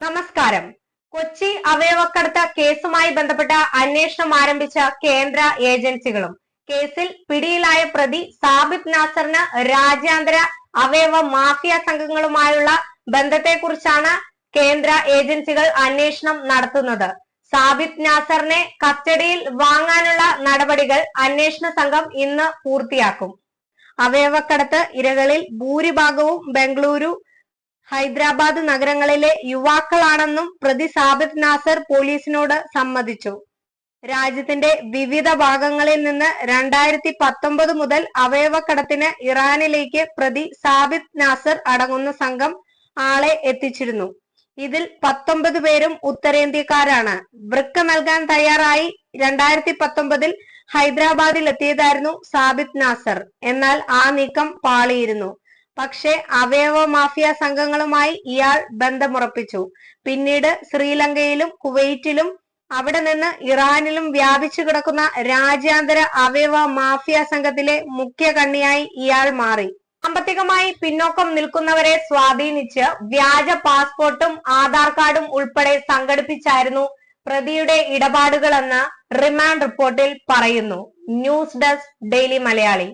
നമസ്കാരം. കൊച്ചി അവയവക്കടത്ത് കേസുമായി ബന്ധപ്പെട്ട അന്വേഷണം ആരംഭിച്ച കേന്ദ്ര ഏജൻസികളും കേസിൽ പിടിയിലായ പ്രതി സാബിത് നാസറിന് രാജ്യാന്തര അവയവ മാഫിയ സംഘങ്ങളുമായുള്ള ബന്ധത്തെക്കുറിച്ചാണ് കേന്ദ്ര ഏജൻസികൾ അന്വേഷണം നടത്തുന്നത്. സാബിത് നാസറിനെ കസ്റ്റഡിയിൽ വാങ്ങാനുള്ള നടപടികൾ അന്വേഷണ സംഘം ഇന്ന് പൂർത്തിയാക്കും. അവയവക്കടത്ത് ഇരകളിൽ ഭൂരിഭാഗവും ബംഗളൂരു ഹൈദരാബാദ് നഗരങ്ങളിലെ യുവാക്കളാണെന്നും പ്രതി സാബിത് നാസർ പോലീസിനോട് സമ്മതിച്ചു. രാജ്യത്തിന്റെ വിവിധ ഭാഗങ്ങളിൽ നിന്ന് രണ്ടായിരത്തി പത്തൊമ്പത് മുതൽ അവയവക്കടത്തിന് ഇറാനിലേക്ക് പ്രതി സാബിത് നാസർ അടങ്ങുന്ന സംഘം ആളെ എത്തിച്ചിരുന്നു. ഇതിൽ പത്തൊമ്പത് പേരും ഉത്തരേന്ത്യക്കാരാണ്. വൃക്ക നൽകാൻ തയ്യാറായി രണ്ടായിരത്തി പത്തൊമ്പതിൽ ഹൈദരാബാദിൽ എത്തിയതായിരുന്നു സാബിത് നാസർ. എന്നാൽ ആ നീക്കം പാളിയിരുന്നു. പക്ഷേ അവയവ മാഫിയ സംഘങ്ങളുമായി ഇയാൾ ബന്ധമുറപ്പിച്ചു. പിന്നീട് ശ്രീലങ്കയിലും കുവൈറ്റിലും അവിടെ നിന്ന് ഇറാനിലും വ്യാപിച്ചു കിടക്കുന്ന രാജ്യാന്തര അവയവ മാഫിയ സംഘത്തിലെ മുഖ്യ കണ്ണിയായി ഇയാൾ മാറി. സാമ്പത്തികമായി പിന്നോക്കം നിൽക്കുന്നവരെ സ്വാധീനിച്ച് വ്യാജ പാസ്പോർട്ടും ആധാർ കാർഡും ഉൾപ്പെടെ സംഘടിപ്പിച്ചായിരുന്നു പ്രതിയുടെ ഇടപാടുകളെന്ന് റിമാൻഡ് റിപ്പോർട്ടിൽ പറയുന്നു. News desk daily Malayali.